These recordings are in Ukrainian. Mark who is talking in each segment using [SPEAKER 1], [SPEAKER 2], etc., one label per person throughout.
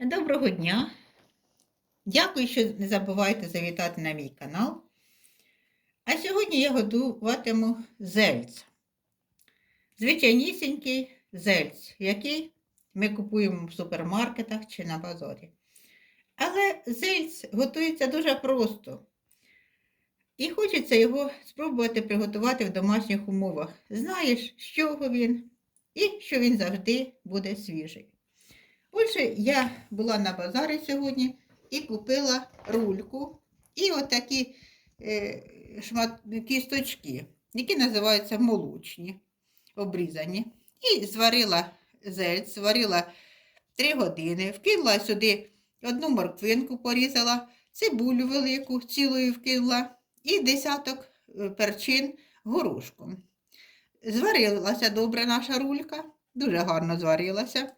[SPEAKER 1] Доброго дня! Дякую, що не забувайте завітати на мій канал. А сьогодні я готуватиму зельц. Звичайнісінький зельц, який ми купуємо в супермаркетах чи на базарі. Але зельц готується дуже просто. І хочеться його спробувати приготувати в домашніх умовах. Знаєш, з чого він, і що він завжди буде свіжий. Отже, я була на базарі сьогодні і купила рульку і отакі е, шмат, кісточки, які називаються молочні, обрізані. І зварила зельць, зварила 3 години, вкинула сюди одну морквинку, порізала, цибулю велику, цілою вкинула і десяток е, перчин горошком. Зварилася добре наша рулька, дуже гарно зварилася.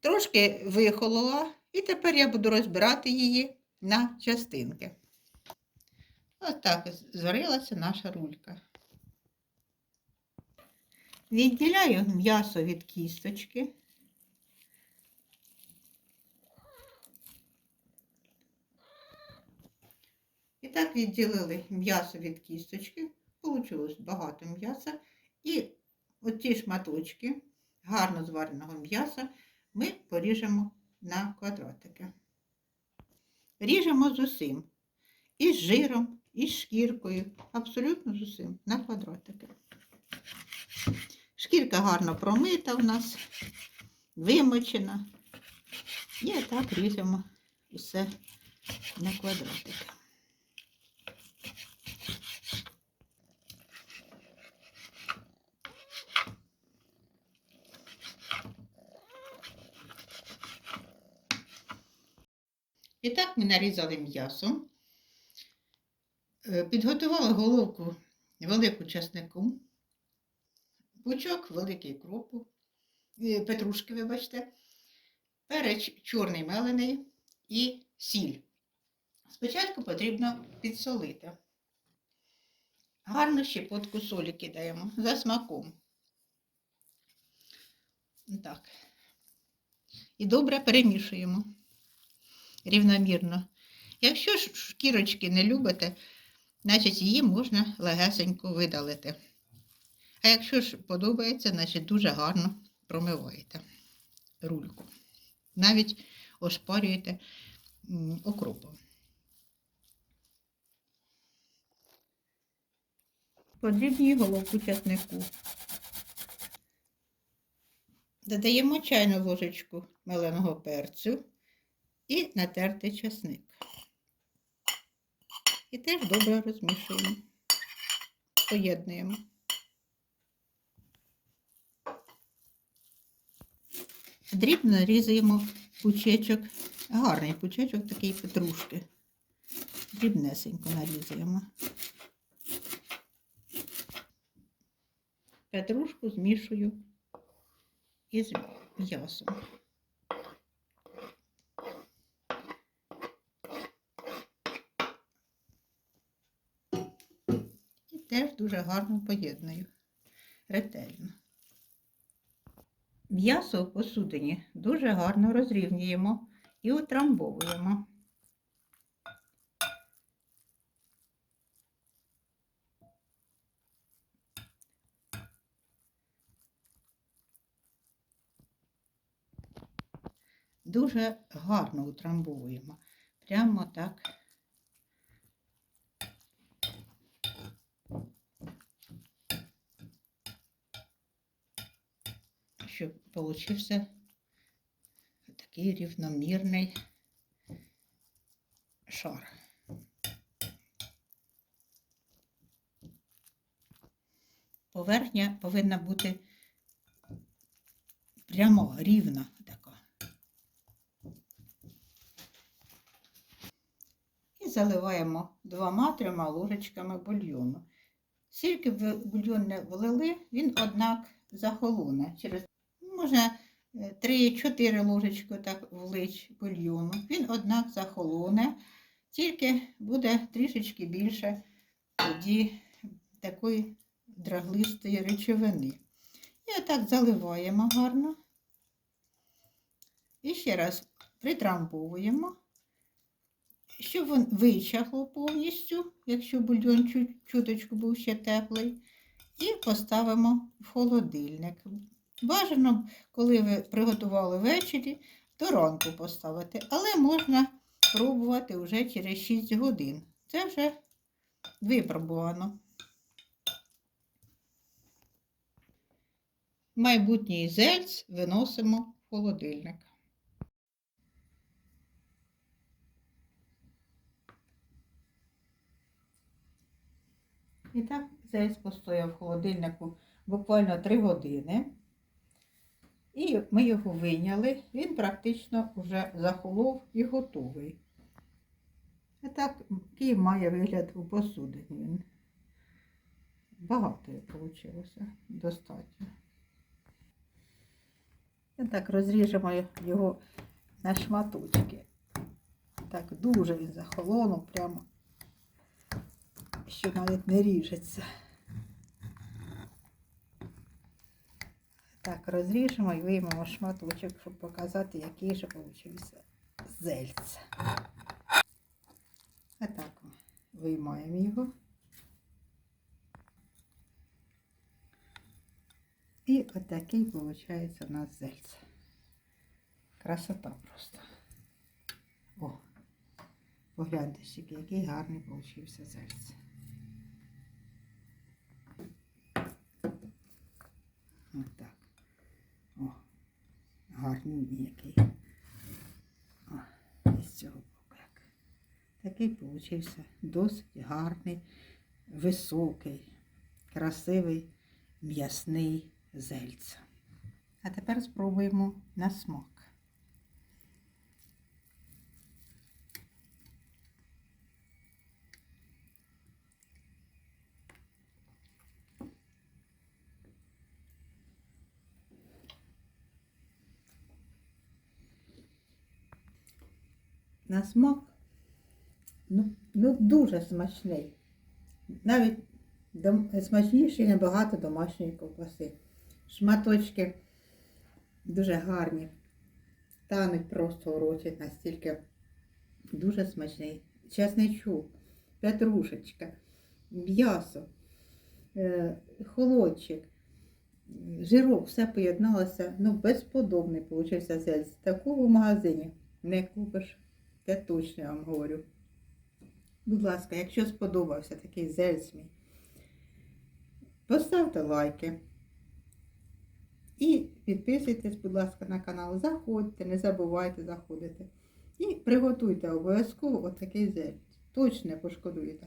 [SPEAKER 1] Трошки вихолола, і тепер я буду розбирати її на частинки. Ось так зварилася наша рулька. Відділяю м'ясо від кісточки. І так відділили м'ясо від кісточки. Получилось багато м'яса. І оці шматочки гарно звареного м'яса ми поріжемо на квадратики. Ріжемо з усім. І з жиром, і з шкіркою, абсолютно з усім на квадратики. Шкірка гарно промита у нас, вимочена. І так ріжемо усе на квадратики. І так ми нарізали м'ясо, Е, підготували головку велику часнику, пучок великий кропу, е, петрушки, вибачте, перець чорний мелений і сіль. Спочатку потрібно підсолити. Гарну щепотку солі кидаємо за смаком. Так. І добре перемішуємо рівномірно. Якщо ж шкірочки не любите, значить її можна легесенько видалити. А якщо ж подобається, значить дуже гарно промиваєте рульку. Навіть ошпарюєте окропом. Подрібнюю головку часнику. Додаємо чайну ложечку меленого перцю і натертий часник. І теж добре розмішуємо, поєднуємо. Дрібно різаємо пучечок, гарний пучечок такий петрушки. Дрібнесенько нарізаємо. Петрушку змішую із м'ясом. І теж дуже гарно поєдную, ретельно. М'ясо в посудині дуже гарно розрівнюємо і утрамбовуємо. Дуже гарно утрамбовуємо. Прямо так. Щоб получився такий рівномірний шар. Поверхня повинна бути прямо рівна така. І заливаємо двома-трьома ложечками бульйону. Скільки ви бульйон не влили, він однак захолоне. Через можна 3-4 ложечки так влить бульйону. Він, однак, захолоне, тільки буде трішечки більше тоді такої драглистої речовини. І отак заливаємо гарно. І ще раз притрамбовуємо, щоб він вичахло повністю, якщо бульйон чуточку був ще теплий, і поставимо в холодильник. Бажано, коли ви приготували ввечері, до ранку поставити, але можна пробувати вже через 6 годин. Це вже випробувано. Майбутній зельц виносимо в холодильник. І так, зельц постояв в холодильнику буквально 3 години. І ми його вийняли, він практично вже захолов і готовий. І так, який має вигляд у посудині. Він багато вийшло, достатньо. І так розріжемо його на шматочки. Так, дуже він захолонув, прямо, що навіть не ріжеться. Так, розріжемо і виймемо шматочок, щоб показати, який же вийшов зельце. А так виймаємо його. І отакий виходить у нас зельце. Красота просто. О, погляньте, який гарний получився зельце. Отак. Гарний ніякий. О, із цього боку. Такий получився досить гарний, високий, красивий, м'ясний зельце. А тепер спробуємо на смак. На смак ну, ну дуже смачний. Навіть смачніший набагато домашньої ковбаси. Шматочки дуже гарні. Тануть просто у роті настільки дуже смачний. Чесничок, петрушечка, м'ясо, е, холодчик, жирок, все поєдналося. Ну, безподобний получився зельць. Такого в магазині не купиш. Я точно вам говорю. Будь ласка, якщо сподобався такий зельць мій, поставте лайки. І підписуйтесь, будь ласка, на канал. Заходьте, не забувайте заходити. І приготуйте обов'язково отакий зельць. Точно не пошкодуєте.